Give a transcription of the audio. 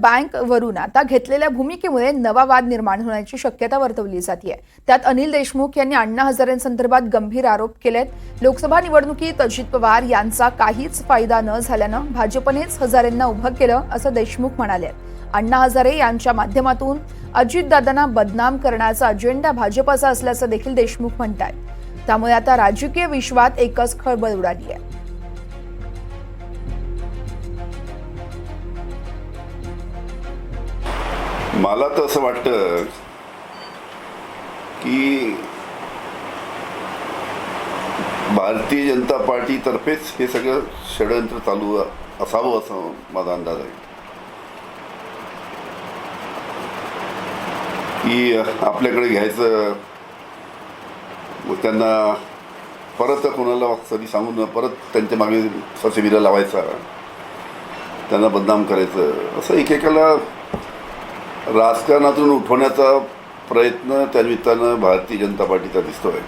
बँकवरून आता घेतलेल्या भूमिकेमुळे नवा वाद निर्माण होण्याची शक्यता वर्तवली जाते त्यात अनिल देशमुख यांनी अण्णा हजारेंसंदर्भात गंभीर आरोप केलेत. लोकसभा निवडणुकीत अजित पवार यांचा काहीच फायदा न झाल्यानं भाजपनेच हजारेंना उभं केलं असं देशमुख म्हणाले अण्णा हजारे यांच्या माध्यमातून अजितदादांना बदनाम करण्याचा अजेंडा भाजपचा असल्याचं देखील देशमुख म्हणतात त्यामुळे आता राजकीय विश्वात एकच खळबळ उडाली आहे मला तर असं वाटतं की भारतीय जनता पार्टीतर्फेच हे सगळं षडयंत्र चालू असावं असं माझा अंदाज आहे. की आपल्याकडे घ्यायचं त्यांना परत कोणाला सरी सांगून परत त्यांच्या मागे ससेविरा लावायचा त्यांना बदनाम करायचं असं एकेकाला राजकारणातून उठवण्याचा प्रयत्न त्या निमित्तानं भारतीय जनता पार्टीचा दिसतोय.